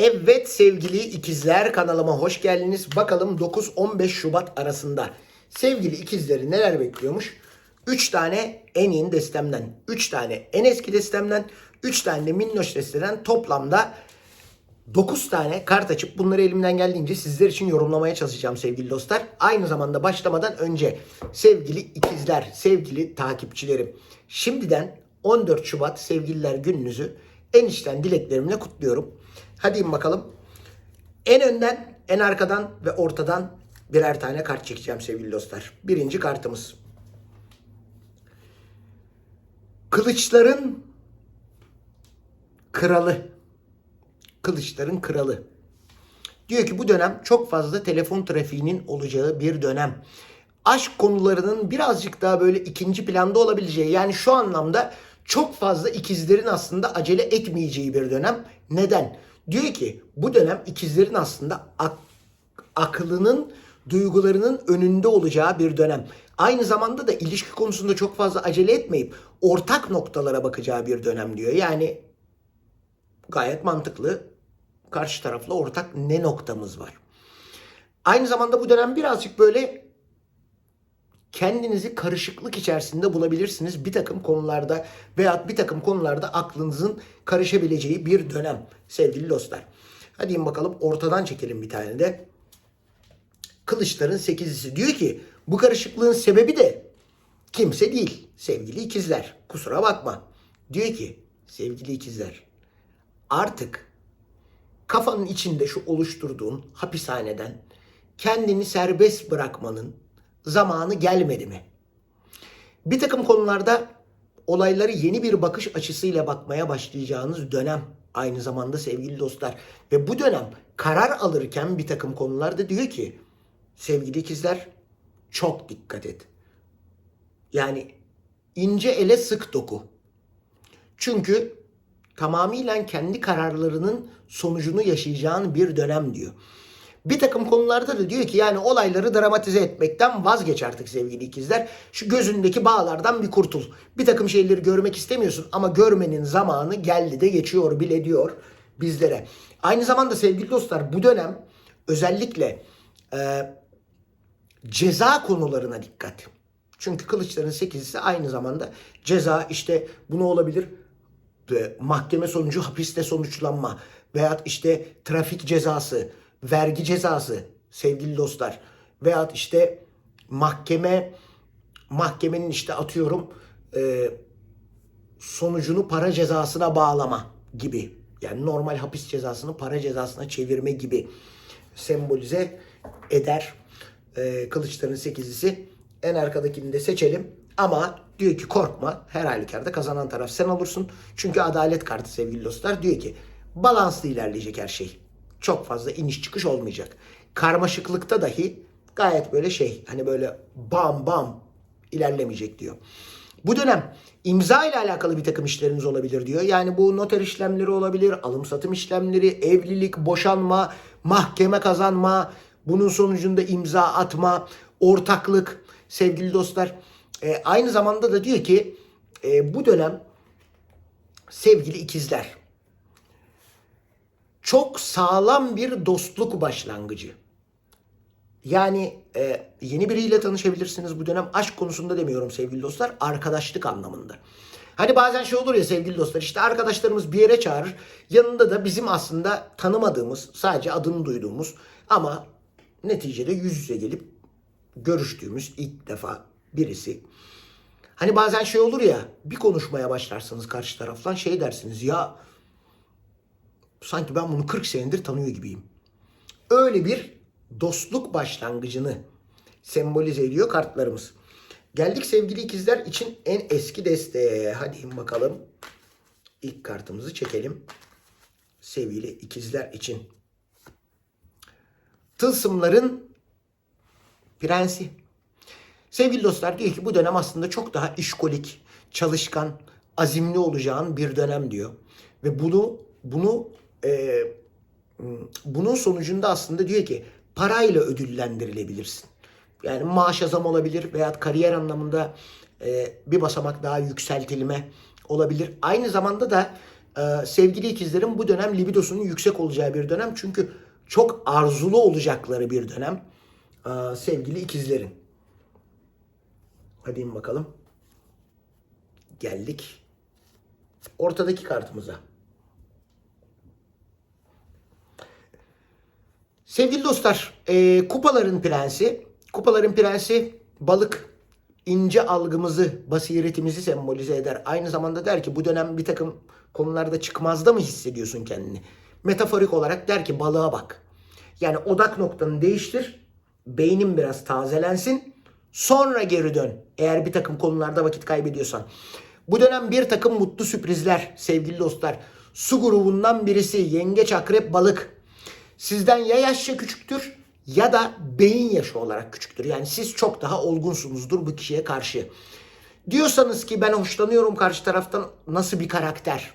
Evet sevgili ikizler kanalıma hoş geldiniz. Bakalım 9-15 Şubat arasında sevgili ikizleri neler bekliyormuş? 3 tane en yeni destemden, 3 tane en eski destemden, 3 tane de minnoş desteden toplamda 9 tane kart açıp bunları elimden geldiğince sizler için yorumlamaya çalışacağım sevgili dostlar. Aynı zamanda başlamadan önce sevgili ikizler, sevgili takipçilerim. Şimdiden 14 Şubat sevgililer gününüzü en içten dileklerimle kutluyorum. Hadi in bakalım. En önden, en arkadan ve ortadan birer tane kart çekeceğim sevgili dostlar. Birinci kartımız. Kılıçların kralı. Kılıçların kralı. Diyor ki bu dönem çok fazla telefon trafiğinin olacağı bir dönem. Aşk konularının birazcık daha böyle ikinci planda olabileceği yani şu anlamda çok fazla ikizlerin aslında acele etmeyeceği bir dönem. Neden? Diyor ki bu dönem ikizlerin aslında ak- aklının duygularının önünde olacağı bir dönem. Aynı zamanda da ilişki konusunda çok fazla acele etmeyip ortak noktalara bakacağı bir dönem diyor. Yani gayet mantıklı. Karşı tarafla ortak ne noktamız var? Aynı zamanda bu dönem birazcık böyle kendinizi karışıklık içerisinde bulabilirsiniz bir takım konularda veya bir takım konularda aklınızın karışabileceği bir dönem sevgili dostlar. Hadi bakalım ortadan çekelim bir tane de. Kılıçların sekizlisi diyor ki bu karışıklığın sebebi de kimse değil sevgili ikizler. Kusura bakma. Diyor ki sevgili ikizler artık kafanın içinde şu oluşturduğun hapishaneden kendini serbest bırakmanın zamanı gelmedi mi? Bir takım konularda olayları yeni bir bakış açısıyla bakmaya başlayacağınız dönem aynı zamanda sevgili dostlar. Ve bu dönem karar alırken bir takım konularda diyor ki sevgili ikizler çok dikkat et. Yani ince ele sık doku. Çünkü tamamıyla kendi kararlarının sonucunu yaşayacağın bir dönem diyor. Bir takım konularda da diyor ki yani olayları dramatize etmekten vazgeç artık sevgili ikizler. Şu gözündeki bağlardan bir kurtul. Bir takım şeyleri görmek istemiyorsun ama görmenin zamanı geldi de geçiyor bile diyor bizlere. Aynı zamanda sevgili dostlar bu dönem özellikle e, ceza konularına dikkat. Çünkü kılıçların sekizisi aynı zamanda ceza işte bu ne olabilir? E, mahkeme sonucu hapiste sonuçlanma veyahut işte trafik cezası, vergi cezası sevgili dostlar veyahut işte mahkeme mahkemenin işte atıyorum e, sonucunu para cezasına bağlama gibi. Yani normal hapis cezasını para cezasına çevirme gibi sembolize eder. E, kılıçların sekizisi. En arkadakini de seçelim. Ama diyor ki korkma. Her halükarda kazanan taraf sen olursun. Çünkü adalet kartı sevgili dostlar. Diyor ki balanslı ilerleyecek her şey. Çok fazla iniş çıkış olmayacak. Karmaşıklıkta dahi gayet böyle şey hani böyle bam bam ilerlemeyecek diyor. Bu dönem imza ile alakalı bir takım işleriniz olabilir diyor. Yani bu noter işlemleri olabilir, alım satım işlemleri, evlilik, boşanma, mahkeme kazanma, bunun sonucunda imza atma, ortaklık sevgili dostlar. E, aynı zamanda da diyor ki e, bu dönem sevgili ikizler çok sağlam bir dostluk başlangıcı. Yani e, yeni biriyle tanışabilirsiniz bu dönem. Aşk konusunda demiyorum sevgili dostlar. Arkadaşlık anlamında. Hani bazen şey olur ya sevgili dostlar işte arkadaşlarımız bir yere çağırır. Yanında da bizim aslında tanımadığımız sadece adını duyduğumuz ama neticede yüz yüze gelip görüştüğümüz ilk defa birisi. Hani bazen şey olur ya bir konuşmaya başlarsanız karşı taraftan şey dersiniz ya sanki ben bunu 40 senedir tanıyor gibiyim. Öyle bir dostluk başlangıcını sembolize ediyor kartlarımız. Geldik sevgili ikizler için en eski desteğe. Hadi bakalım. İlk kartımızı çekelim. Sevgili ikizler için. Tılsımların prensi. Sevgili dostlar diyor ki bu dönem aslında çok daha işkolik, çalışkan, azimli olacağın bir dönem diyor. Ve bunu bunu e, bunun sonucunda aslında diyor ki parayla ödüllendirilebilirsin. Yani maaş zam olabilir veya kariyer anlamında e, bir basamak daha yükseltilme olabilir. Aynı zamanda da Ee, sevgili ikizlerin bu dönem libidosunun yüksek olacağı bir dönem. Çünkü çok arzulu olacakları bir dönem. Ee, sevgili ikizlerin. Hadi bakalım. Geldik. Ortadaki kartımıza. Sevgili dostlar, e, kupaların prensi, kupaların prensi balık ince algımızı, basiretimizi sembolize eder. Aynı zamanda der ki bu dönem bir takım konularda çıkmazda mı hissediyorsun kendini? Metaforik olarak der ki balığa bak. Yani odak noktanı değiştir, beynin biraz tazelensin, sonra geri dön. Eğer bir takım konularda vakit kaybediyorsan. Bu dönem bir takım mutlu sürprizler sevgili dostlar. Su grubundan birisi yengeç, akrep, balık sizden ya yaşça küçüktür ya da beyin yaşı olarak küçüktür. Yani siz çok daha olgunsunuzdur bu kişiye karşı. Diyorsanız ki ben hoşlanıyorum karşı taraftan nasıl bir karakter?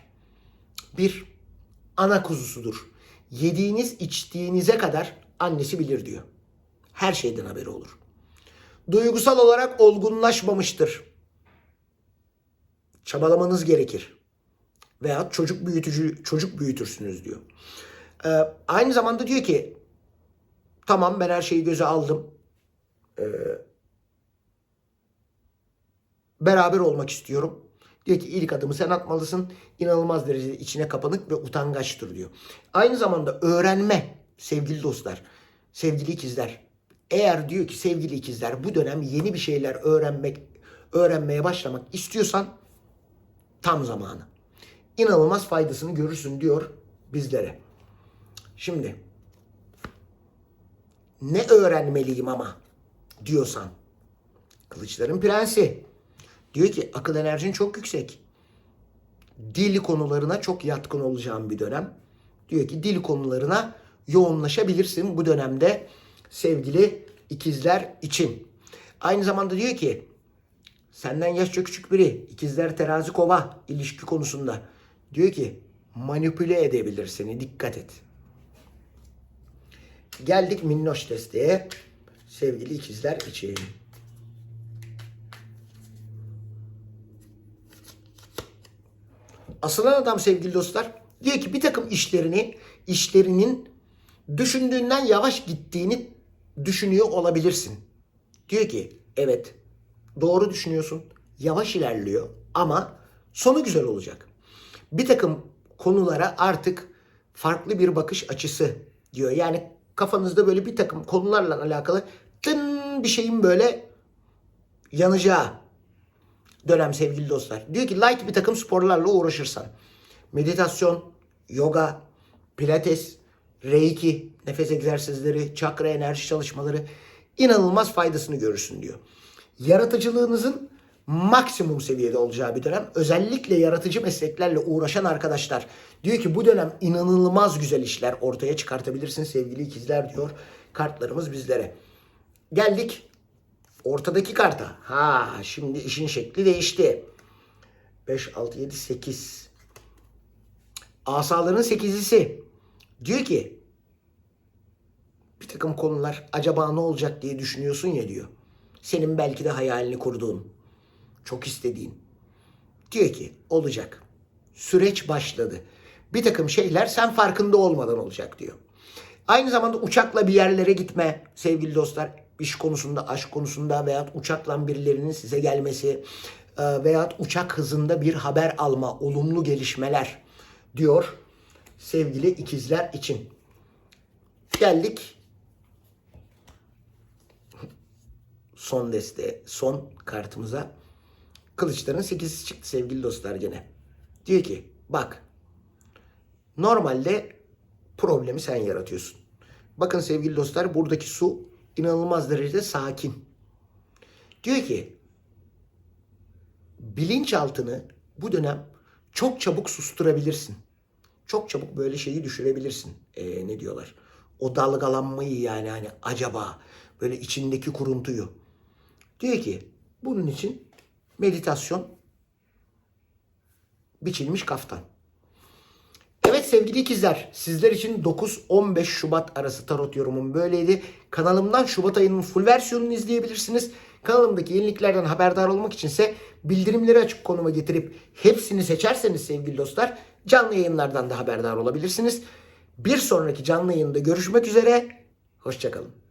Bir ana kuzusudur. Yediğiniz içtiğinize kadar annesi bilir diyor. Her şeyden haberi olur. Duygusal olarak olgunlaşmamıştır. Çabalamanız gerekir. Veya çocuk büyütücü çocuk büyütürsünüz diyor. Ee, aynı zamanda diyor ki tamam ben her şeyi göze aldım. Ee, beraber olmak istiyorum. Diyor ki ilk adımı sen atmalısın. İnanılmaz derecede içine kapanık ve utangaçtır diyor. Aynı zamanda öğrenme sevgili dostlar, sevgili ikizler. Eğer diyor ki sevgili ikizler bu dönem yeni bir şeyler öğrenmek, öğrenmeye başlamak istiyorsan tam zamanı. İnanılmaz faydasını görürsün diyor bizlere. Şimdi ne öğrenmeliyim ama diyorsan Kılıçların Prensi diyor ki akıl enerjin çok yüksek. Dil konularına çok yatkın olacağın bir dönem. Diyor ki dil konularına yoğunlaşabilirsin bu dönemde sevgili ikizler için. Aynı zamanda diyor ki senden yaşça küçük biri ikizler terazi kova ilişki konusunda diyor ki manipüle edebilir seni dikkat et. Geldik minnoş desteğe sevgili ikizler için. Asılan adam sevgili dostlar diyor ki bir takım işlerini işlerinin düşündüğünden yavaş gittiğini düşünüyor olabilirsin. Diyor ki evet doğru düşünüyorsun yavaş ilerliyor ama sonu güzel olacak. Bir takım konulara artık farklı bir bakış açısı diyor. Yani kafanızda böyle bir takım konularla alakalı tın bir şeyin böyle yanacağı dönem sevgili dostlar. Diyor ki light bir takım sporlarla uğraşırsan. Meditasyon, yoga, pilates, reiki, nefes egzersizleri, çakra enerji çalışmaları inanılmaz faydasını görürsün diyor. Yaratıcılığınızın maksimum seviyede olacağı bir dönem. Özellikle yaratıcı mesleklerle uğraşan arkadaşlar diyor ki bu dönem inanılmaz güzel işler ortaya çıkartabilirsin sevgili ikizler diyor kartlarımız bizlere. Geldik ortadaki karta. Ha şimdi işin şekli değişti. 5, 6, 7, 8. Asaların sekizlisi. Diyor ki bir takım konular acaba ne olacak diye düşünüyorsun ya diyor. Senin belki de hayalini kurduğun, çok istediğin. Diyor ki olacak. Süreç başladı. Bir takım şeyler sen farkında olmadan olacak diyor. Aynı zamanda uçakla bir yerlere gitme sevgili dostlar. iş konusunda, aşk konusunda veya uçakla birilerinin size gelmesi e, veya uçak hızında bir haber alma, olumlu gelişmeler diyor sevgili ikizler için. Geldik son deste, son kartımıza. Kılıçların 8'i çıktı sevgili dostlar gene. Diyor ki bak normalde problemi sen yaratıyorsun. Bakın sevgili dostlar buradaki su inanılmaz derecede sakin. Diyor ki bilinçaltını bu dönem çok çabuk susturabilirsin. Çok çabuk böyle şeyi düşürebilirsin. Ee, ne diyorlar? O dalgalanmayı yani hani acaba böyle içindeki kuruntuyu. Diyor ki bunun için meditasyon biçilmiş kaftan. Evet sevgili ikizler sizler için 9-15 Şubat arası tarot yorumum böyleydi. Kanalımdan Şubat ayının full versiyonunu izleyebilirsiniz. Kanalımdaki yeniliklerden haberdar olmak içinse bildirimleri açık konuma getirip hepsini seçerseniz sevgili dostlar canlı yayınlardan da haberdar olabilirsiniz. Bir sonraki canlı yayında görüşmek üzere. Hoşçakalın.